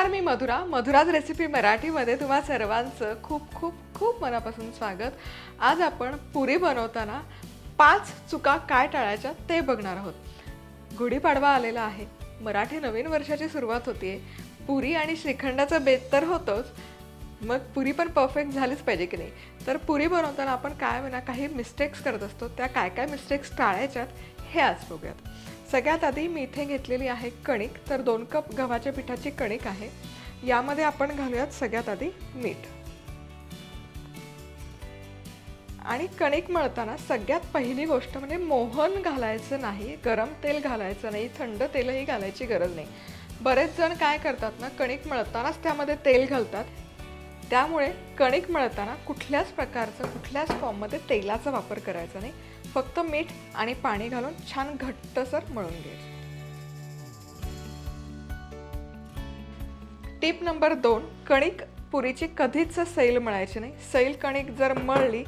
नमस्कार मी मधुरा. मधुराज रेसिपी मराठीमध्ये तुम्हा सर्वांचं खूप खूप खूप मनापासून स्वागत. आज आपण पुरी बनवताना पाच चुका काय टाळायच्या ते बघणार आहोत. गुढीपाडवा आलेला आहे. मराठी नवीन वर्षाची सुरुवात होतीये. पुरी आणि श्रीखंडाचं बेत तर होतोच. मग पुरी पण परफेक्ट झालीच पाहिजे की नाही? तर पुरी बनवताना आपण काय म्हणा काही मिस्टेक्स करत असतो. त्या काय काय मिस्टेक्स टाळायच्यात हे आज बघूयात. सगळ्यात आधी मी इथे घेतलेली आहे कणिक तर दोन कप गव्हाच्या पिठाची कणिक आहे. यामध्ये आपण घालूयात सगळ्यात आधी मीठ. आणि कणिक मळताना सगळ्यात पहिली गोष्ट म्हणजे मोहन घालायचं नाही गरम तेल घालायचं नाही थंड तेलही घालायची गरज नाही. बरेच जण काय करतात ना कणिक मळतानाच त्यामध्ये तेल घालतात. त्यामुळे कणिक मळताना कुठल्याच प्रकारचं कुठल्याच फॉर्ममध्ये तेलाचा वापर करायचा नाही. फक्त मीठ आणि पाणी घालून छान घट्टसर मळून घ्यायचं. टिप नंबर दोन कणिक पुरीची कधीच सैल मळायची नाही. सैल कणिक जर मळली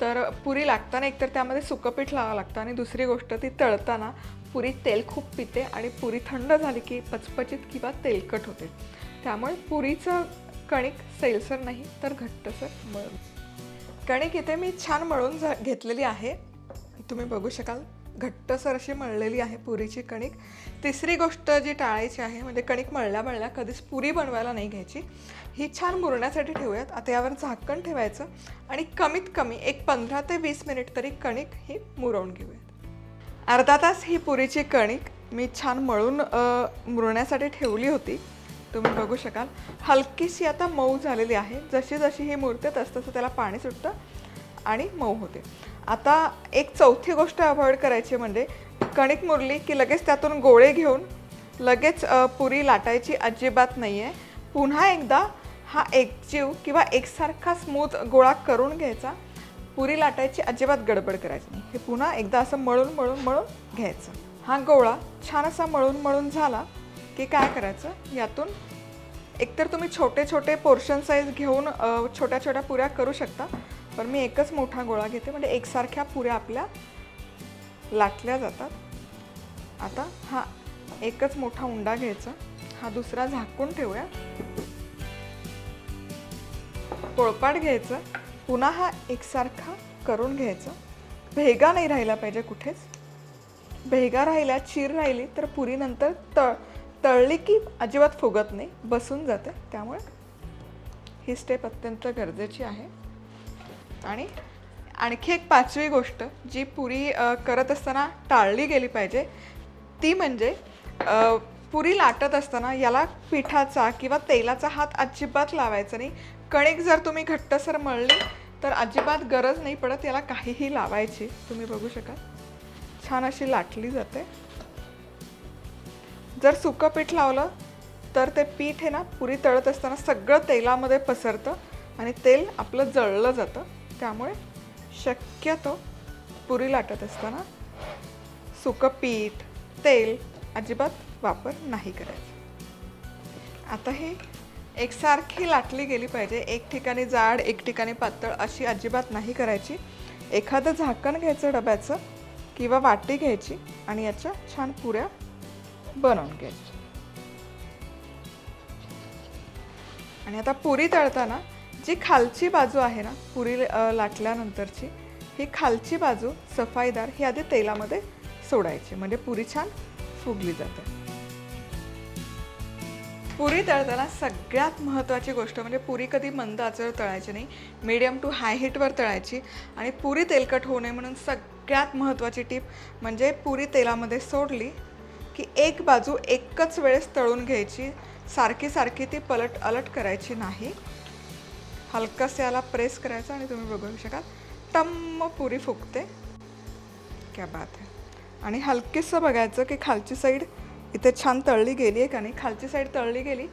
तर पुरी लागताना एकतर त्यामध्ये सुकंपीठ लावावं लागतं आणि दुसरी गोष्ट ती तळताना पुरी तेल खूप पिते आणि पुरी थंड झाली की पचपचित किंवा तेलकट होते. त्यामुळे पुरीचं कणिक सैलसर नाही तर घट्टसर मळून कणिक इथे मी छान मळून झा घेतलेली आहे. तुम्ही बघू शकाल घट्टसर अशी मळलेली आहे पुरीची कणिक. तिसरी गोष्ट जी टाळायची आहे म्हणजे कणिक मळल्या मळल्या कधीच पुरी बनवायला नाही घ्यायची. ही छान मुरण्यासाठी ठेवूयात. आता यावर झाकण ठेवायचं आणि कमीत कमी एक पंधरा ते वीस मिनिट तरी कणिक ही मुरवून घेऊयात. अर्धा तास ही पुरीची कणिक मी छान मळून मुरण्यासाठी ठेवली होती. तुम्ही बघू शकाल. हलकीशी आता मऊ झालेली आहे. जशी जशी ही मुरते तसं तसं त्याला पाणी सुटतं आणि मऊ होते. आता एक चौथी गोष्ट अवॉइड करायची म्हणजे कणिक मुरली की लगेच त्यातून गोळे घेऊन लगेच पुरी लाटायची अजिबात नाही आहे पुन्हा एकदा हा एकजीव किंवा एकसारखा स्मूथ गोळा करून घ्यायचा. पुरी लाटायची अजिबात गडबड करायची नाही. हे पुन्हा एकदा असं मळून मळून मळून घ्यायचं. हा गोळा छान असा मळून मळून झाला की काय करायचं? यातून एकतर तुम्ही छोटे छोटे पोर्शन साईज घेऊन छोट्या छोट्या पुऱ्या करू शकता. पण मी एकच मोठा गोळा घेते म्हणजे एकसारख्या पुऱ्या आपल्या लाटल्या जातात. आता हा एकच मोठा उंडा घ्यायचा. हा दुसरा झाकून ठेवूया. पोळपाट घ्यायचं. पुन्हा हा एकसारखा करून घ्यायचा. भेगा नाही राहिला पाहिजे कुठेच. भेगा राहिल्या चीर राहिली तर पुरी नंतर तळ तळली की अजिबात फुगत नाही बसून जाते. त्यामुळे ही स्टेप अत्यंत गरजेची आहे. आणि आणखी एक पाचवी गोष्ट जी पुरी करत असताना टाळली गेली पाहिजे ती म्हणजे पुरी लाटत असताना याला पिठाचा किंवा तेलाचा हात अजिबात लावायचा नाही. कणिक जर तुम्ही घट्टसर मळली तर अजिबात गरज नाही पडत याला काहीही लावायची. तुम्ही बघू शकाल. छान अशी लाटली जाते. जर सुकं पीठ लावलं तर ते पीठ आहे ना पुरी तळत असताना सगळं तेलामध्ये पसरतं आणि तेल आपलं जळलं जातं. त्यामुळे शक्यतो पुरी लाटत असताना सुकं पीठ तेल अजिबात वापर नाही करायचा. आता हे एकसारखी लाटली गेली पाहिजे. एक ठिकाणी जाड एक ठिकाणी पातळ अशी अजिबात नाही करायची. एखादं झाकण घ्यायचं डब्याचं किंवा वाटी घ्यायची आणि याच्या छान पुऱ्या बनवून घ्यायच्या आणि आता पुरी तळताना जी खालची बाजू आहे ना पुरी लाटल्यानंतरची ही खालची बाजू सफाईदार ही आधी तेलामध्ये सोडायची. म्हणजे पुरी छान फुगली जाते. पुरी तळताना सगळ्यात महत्त्वाची गोष्ट म्हणजे पुरी कधी मंद आचेवर तळायची नाही मीडियम टू हाय हीटवर तळायची. आणि पुरी तेलकट होऊ नये म्हणून सगळ्यात महत्त्वाची टीप म्हणजे पुरी तेलामध्ये सोडली की एक बाजू एकच वेळेस तळून घ्यायची. सारखी सारखी ती पलट अलट करायची नाही. हलकंसं याला प्रेस करायचं आणि तुम्ही बघू शकाल. टम्म पुरी फुगते. क्या बात आहे आणि हलकीसं बघायचं की खालची साईड इथे छान तळली गेली आहे का नाही. खालची साईड तळली गेली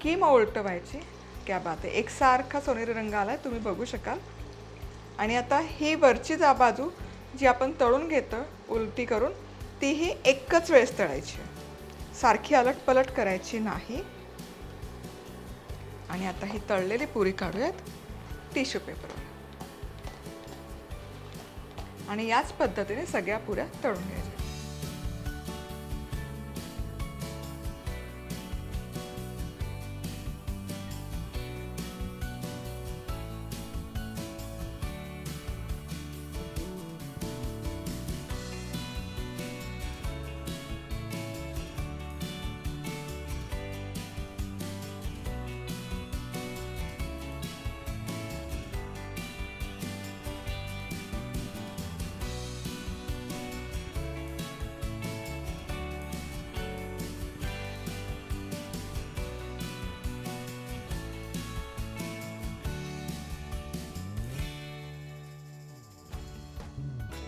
की मग उलटवायची. क्या बात आहे एकसारखा सोनेरी रंग आला आहे तुम्ही बघू शकाल. आणि आता ही वरची जा बाजू जी आपण तळून घेतो उलटी करून तीही एकच वेळेस तळायची. सारखी अलट पलट करायची नाही. आणि आता ही तळलेली पुरी काढूयात टिश्यू पेपरवर आणि याच पद्धतीने सगळ्या पुऱ्या तळून घ्यायच्या.